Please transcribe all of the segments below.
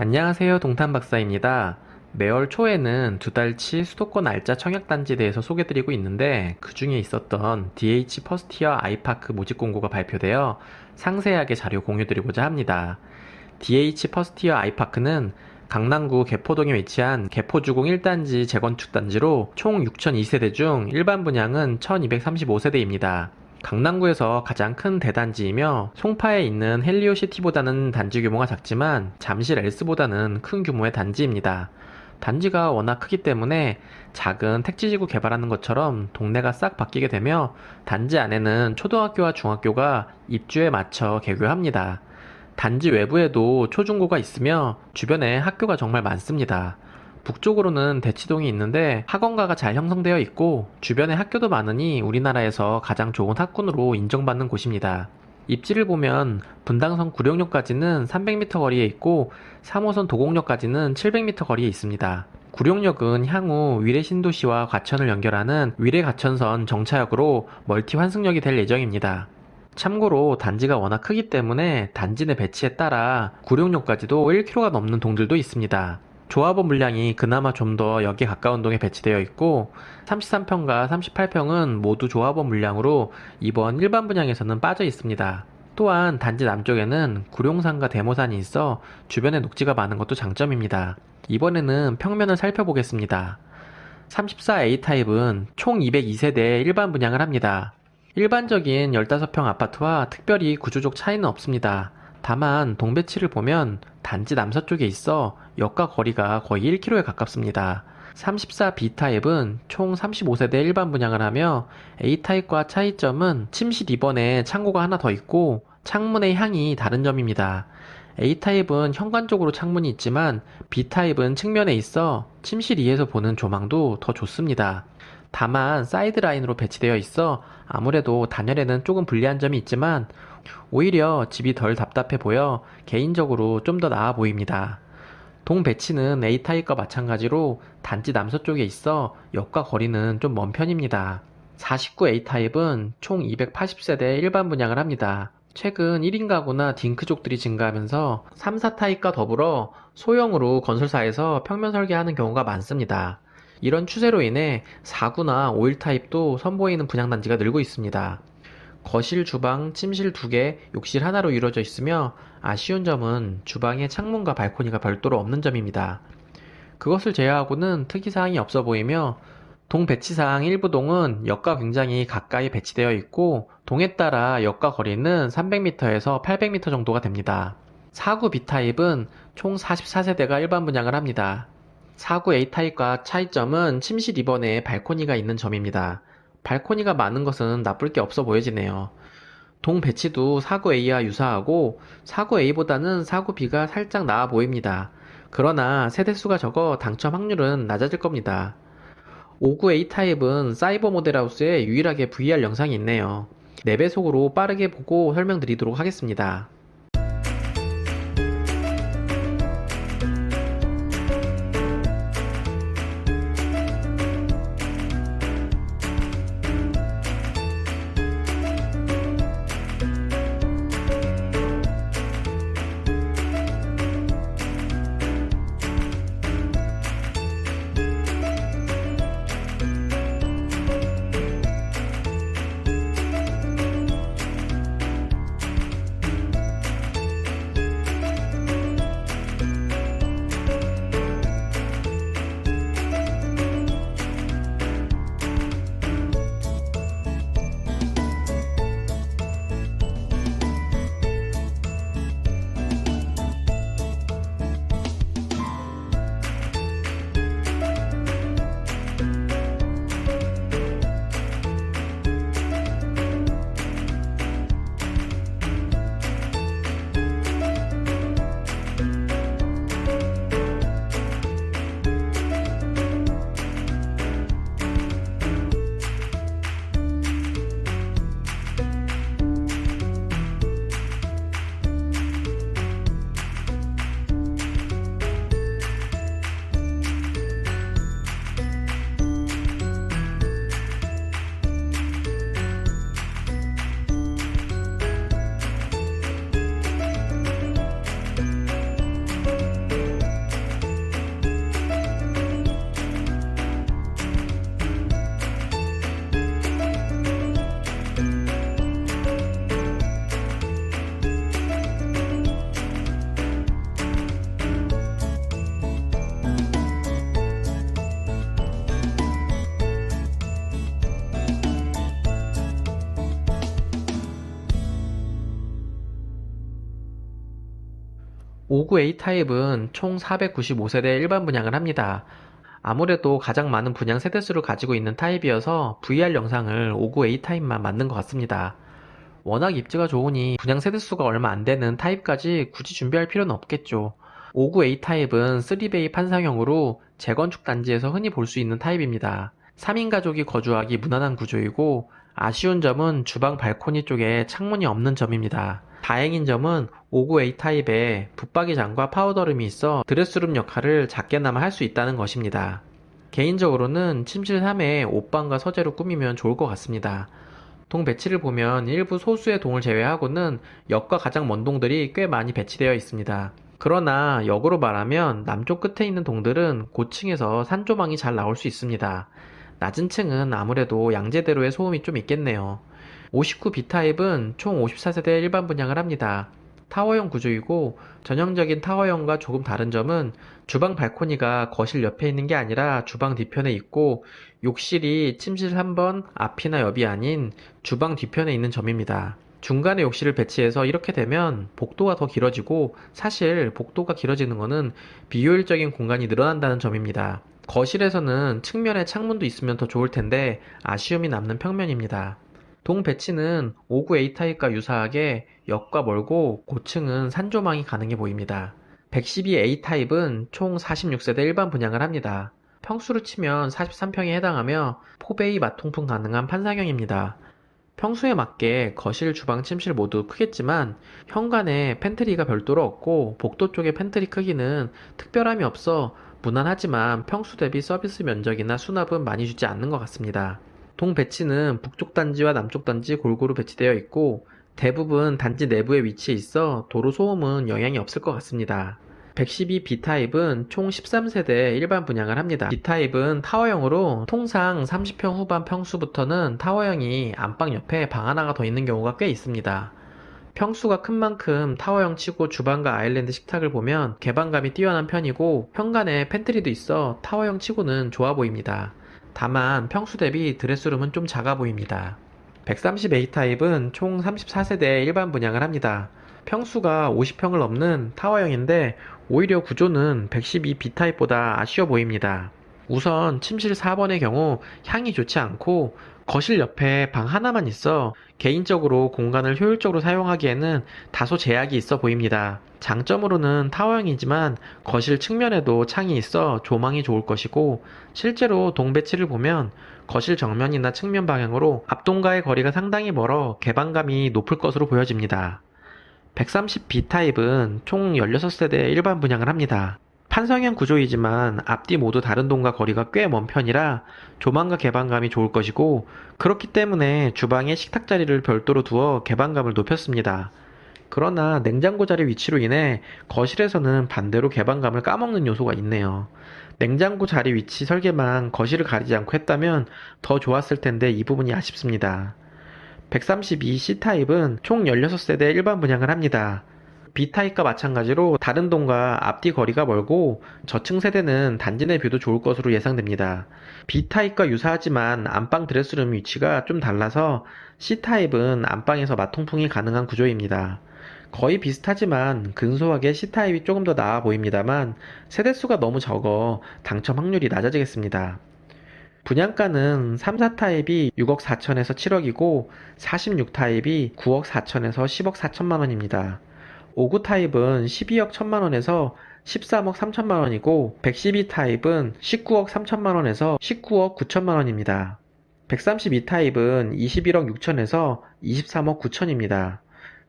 안녕하세요. 동탄 박사입니다. 매월 초에는 두 달치 수도권 알짜 청약단지에 대해서 소개드리고 있는데 그 중에 있었던 DH 퍼스티어 아이파크 모집 공고가 발표되어 상세하게 자료 공유드리고자 합니다. DH 퍼스티어 아이파크는 강남구 개포동에 위치한 개포주공 1단지 재건축 단지로 총 6,002세대 중 일반 분양은 1,235세대입니다. 강남구에서 가장 큰 대단지이며 송파에 있는 헬리오시티보다는 단지 규모가 작지만 잠실 엘스보다는 큰 규모의 단지입니다. 단지가 워낙 크기 때문에 작은 택지지구 개발하는 것처럼 동네가 싹 바뀌게 되며 단지 안에는 초등학교와 중학교가 입주에 맞춰 개교합니다. 단지 외부에도 초중고가 있으며 주변에 학교가 정말 많습니다. 북쪽으로는 대치동이 있는데 학원가가 잘 형성되어 있고 주변에 학교도 많으니 우리나라에서 가장 좋은 학군으로 인정받는 곳입니다. 입지를 보면 분당선 구룡역까지는 300m 거리에 있고 3호선 도곡역까지는 700m 거리에 있습니다. 구룡역은 향후 위례 신도시와 과천을 연결하는 위례 과천선 정차역으로 멀티 환승역이 될 예정입니다. 참고로 단지가 워낙 크기 때문에 단지 내 배치에 따라 구룡역까지도 1km가 넘는 동들도 있습니다. 조합원 물량이 그나마 좀더 역에 가까운 동에 배치되어 있고 33평과 38평은 모두 조합원 물량으로 이번 일반 분양에서는 빠져 있습니다. 또한 단지 남쪽에는 구룡산과 대모산이 있어 주변에 녹지가 많은 것도 장점입니다. 이번에는 평면을 살펴보겠습니다. 34A 타입은 총 202세대의 일반 분양을 합니다. 일반적인 15평 아파트와 특별히 구조적 차이는 없습니다. 다만 동배치를 보면 단지 남서쪽에 있어 역과 거리가 거의 1km에 가깝습니다. 34B 타입은 총 35세대 일반 분양을 하며 A 타입과 차이점은 침실 2번에 창고가 하나 더 있고 창문의 향이 다른 점입니다. A 타입은 현관 쪽으로 창문이 있지만 B 타입은 측면에 있어 침실 2에서 보는 조망도 더 좋습니다. 다만 사이드 라인으로 배치되어 있어 아무래도 단열에는 조금 불리한 점이 있지만 오히려 집이 덜 답답해 보여 개인적으로 좀 더 나아 보입니다. 동 배치는 A 타입과 마찬가지로 단지 남서쪽에 있어 역과 거리는 좀 먼 편입니다. 49A 타입은 총 280세대 일반 분양을 합니다. 최근 1인 가구나 딩크족들이 증가하면서 3, 4타입과 더불어 소형으로 건설사에서 평면 설계하는 경우가 많습니다. 이런 추세로 인해 4구나 5일 타입도 선보이는 분양단지가 늘고 있습니다. 거실, 주방, 침실 2개, 욕실 하나로 이루어져 있으며 아쉬운 점은 주방에 창문과 발코니가 별도로 없는 점입니다. 그것을 제외하고는 특이사항이 없어 보이며 동 배치상 일부 동은 역과 굉장히 가까이 배치되어 있고 동에 따라 역과 거리는 300m에서 800m 정도가 됩니다. 4구 B타입은 총 44세대가 일반 분양을 합니다. 4구 A타입과 차이점은 침실 2번에 발코니가 있는 점입니다. 발코니가 많은 것은 나쁠 게 없어 보여지네요. 동 배치도 4구A와 유사하고 4구A보다는 4구B가 살짝 나아 보입니다. 그러나 세대수가 적어 당첨 확률은 낮아질 겁니다. 59A 타입은 사이버 모델하우스에 유일하게 VR 영상이 있네요. 4배속으로 빠르게 보고 설명드리도록 하겠습니다. 59A 타입은 총 495세대 일반 분양을 합니다. 아무래도 가장 많은 분양 세대수를 가지고 있는 타입이어서 VR 영상을 59A 타입만 만든 것 같습니다. 워낙 입지가 좋으니 분양 세대수가 얼마 안 되는 타입까지 굳이 준비할 필요는 없겠죠. 59A 타입은 3베이 판상형으로 재건축 단지에서 흔히 볼 수 있는 타입입니다. 3인 가족이 거주하기 무난한 구조이고 아쉬운 점은 주방 발코니 쪽에 창문이 없는 점입니다. 다행인 점은 59A 타입에 붙박이장과 파우더룸이 있어 드레스룸 역할을 작게나마 할 수 있다는 것입니다. 개인적으로는 침실 3에 옷방과 서재로 꾸미면 좋을 것 같습니다. 동 배치를 보면 일부 소수의 동을 제외하고는 역과 가장 먼 동들이 꽤 많이 배치되어 있습니다. 그러나 역으로 말하면 남쪽 끝에 있는 동들은 고층에서 산조망이 잘 나올 수 있습니다. 낮은 층은 아무래도 양재대로의 소음이 좀 있겠네요. 59B 타입은 총 54세대 일반 분양을 합니다. 타워형 구조이고 전형적인 타워형과 조금 다른 점은 주방 발코니가 거실 옆에 있는 게 아니라 주방 뒤편에 있고 욕실이 침실 3번 앞이나 옆이 아닌 주방 뒤편에 있는 점입니다. 중간에 욕실을 배치해서 이렇게 되면 복도가 더 길어지고 사실 복도가 길어지는 것은 비효율적인 공간이 늘어난다는 점입니다. 거실에서는 측면에 창문도 있으면 더 좋을 텐데 아쉬움이 남는 평면입니다. 동 배치는 59A 타입과 유사하게 역과 멀고 고층은 산조망이 가능해 보입니다. 112A 타입은 총 46세대 일반 분양을 합니다. 평수로 치면 43평에 해당하며 포베이 마통풍 가능한 판상형입니다. 평수에 맞게 거실, 주방, 침실 모두 크겠지만 현관에 팬트리가 별도로 없고 복도 쪽의 팬트리 크기는 특별함이 없어 무난하지만 평수 대비 서비스 면적이나 수납은 많이 주지 않는 것 같습니다. 동 배치는 북쪽 단지와 남쪽 단지 골고루 배치되어 있고 대부분 단지 내부에 위치해 있어 도로 소음은 영향이 없을 것 같습니다. 112 B타입은 총 13세대 일반 분양을 합니다. B타입은 타워형으로 통상 30평 후반 평수부터는 타워형이 안방 옆에 방 하나가 더 있는 경우가 꽤 있습니다. 평수가 큰 만큼 타워형 치고 주방과 아일랜드 식탁을 보면 개방감이 뛰어난 편이고 현관에 팬트리도 있어 타워형 치고는 좋아 보입니다. 다만 평수 대비 드레스룸은 좀 작아 보입니다. 130A 타입은 총 34세대 일반 분양을 합니다. 평수가 50평을 넘는 타워형인데 오히려 구조는 112B 타입보다 아쉬워 보입니다. 우선 침실 4번의 경우 향이 좋지 않고 거실 옆에 방 하나만 있어 개인적으로 공간을 효율적으로 사용하기에는 다소 제약이 있어 보입니다. 장점으로는 타워형이지만 거실 측면에도 창이 있어 조망이 좋을 것이고 실제로 동 배치를 보면 거실 정면이나 측면 방향으로 앞동과의 거리가 상당히 멀어 개방감이 높을 것으로 보여집니다. 130B 타입은 총 16세대 일반 분양을 합니다. 판성형 구조이지만 앞뒤 모두 다른 동과 거리가 꽤 먼 편이라 조망과 개방감이 좋을 것이고 그렇기 때문에 주방에 식탁 자리를 별도로 두어 개방감을 높였습니다. 그러나 냉장고 자리 위치로 인해 거실에서는 반대로 개방감을 까먹는 요소가 있네요. 냉장고 자리 위치 설계만 거실을 가리지 않고 했다면 더 좋았을 텐데 이 부분이 아쉽습니다. 132C 타입은 총 16세대 일반 분양을 합니다. B타입과 마찬가지로 다른 동과 앞뒤 거리가 멀고 저층 세대는 단지 내 뷰도 좋을 것으로 예상됩니다. B타입과 유사하지만 안방 드레스룸 위치가 좀 달라서 C타입은 안방에서 마통풍이 가능한 구조입니다. 거의 비슷하지만 근소하게 C타입이 조금 더 나아 보입니다만 세대수가 너무 적어 당첨 확률이 낮아지겠습니다. 분양가는 3, 4타입이 6억 4천에서 7억이고 46타입이 9억 4천에서 10억 4천만 원입니다. 59 타입은 12억 1천만 원에서 13억 3천만 원이고 112 타입은 19억 3천만 원에서 19억 9천만 원입니다. 132 타입은 21억 6천에서 23억 9천입니다.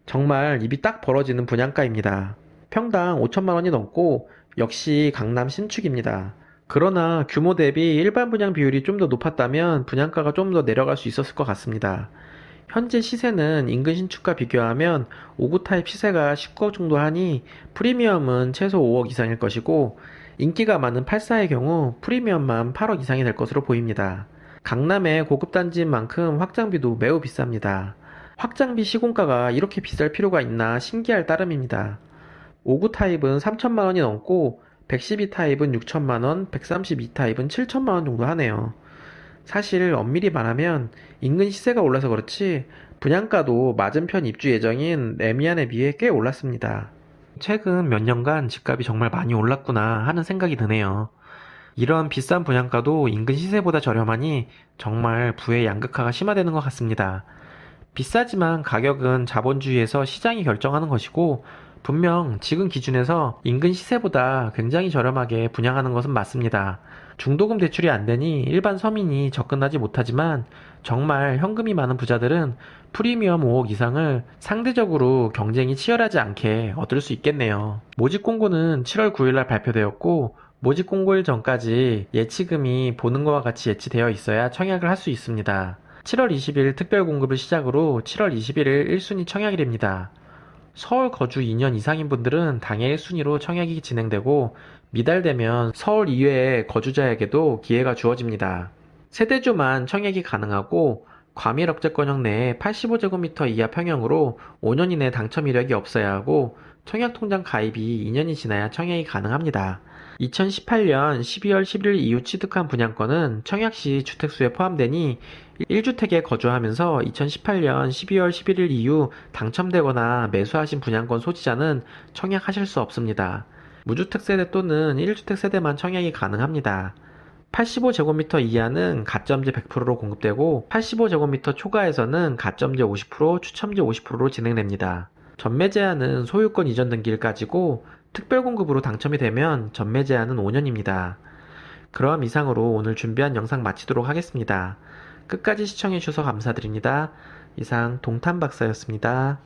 정말 입이 딱 벌어지는 분양가입니다. 평당 5천만 원이 넘고 역시 강남 신축입니다. 그러나 규모 대비 일반 분양 비율이 좀 더 높았다면 분양가가 좀 더 내려갈 수 있었을 것 같습니다. 현재 시세는 인근 신축과 비교하면 5구 타입 시세가 19억 정도 하니 프리미엄은 최소 5억 이상일 것이고 인기가 많은 84의 경우 프리미엄만 8억 이상이 될 것으로 보입니다. 강남의 고급 단지인 만큼 확장비도 매우 비쌉니다. 확장비 시공가가 이렇게 비쌀 필요가 있나 신기할 따름입니다. 5구 타입은 3천만 원이 넘고 112 타입은 6천만 원, 132 타입은 7천만 원 정도 하네요. 사실 엄밀히 말하면 인근 시세가 올라서 그렇지 분양가도 맞은편 입주 예정인 레미안에 비해 꽤 올랐습니다. 최근 몇 년간 집값이 정말 많이 올랐구나 하는 생각이 드네요. 이러한 비싼 분양가도 인근 시세보다 저렴하니 정말 부의 양극화가 심화되는 것 같습니다. 비싸지만 가격은 자본주의에서 시장이 결정하는 것이고 분명 지금 기준에서 인근 시세보다 굉장히 저렴하게 분양하는 것은 맞습니다. 중도금 대출이 안 되니 일반 서민이 접근하지 못하지만 정말 현금이 많은 부자들은 프리미엄 5억 이상을 상대적으로 경쟁이 치열하지 않게 얻을 수 있겠네요. 모집 공고는 7월 9일날 발표되었고 모집 공고일 전까지 예치금이 보는 것과 같이 예치되어 있어야 청약을 할 수 있습니다. 7월 20일 특별 공급을 시작으로 7월 21일 1순위 청약이 됩니다. 서울 거주 2년 이상인 분들은 당일 1순위로 청약이 진행되고 미달되면 서울 이외의 거주자에게도 기회가 주어집니다. 세대주만 청약이 가능하고 과밀억제권역 내에 85제곱미터 이하 평형으로 5년 이내 당첨 이력이 없어야 하고 청약통장 가입이 2년이 지나야 청약이 가능합니다. 2018년 12월 11일 이후 취득한 분양권은 청약 시 주택수에 포함되니 1주택에 거주하면서 2018년 12월 11일 이후 당첨되거나 매수하신 분양권 소지자는 청약하실 수 없습니다. 무주택 세대 또는 1주택 세대만 청약이 가능합니다. 85제곱미터 이하는 가점제 100%로 공급되고 85제곱미터 초과에서는 가점제 50%, 추첨제 50%로 진행됩니다. 전매 제한은 소유권 이전 등기일까지고 특별 공급으로 당첨이 되면 전매 제한은 5년입니다. 그럼 이상으로 오늘 준비한 영상 마치도록 하겠습니다. 끝까지 시청해주셔서 감사드립니다. 이상 동탄박사였습니다.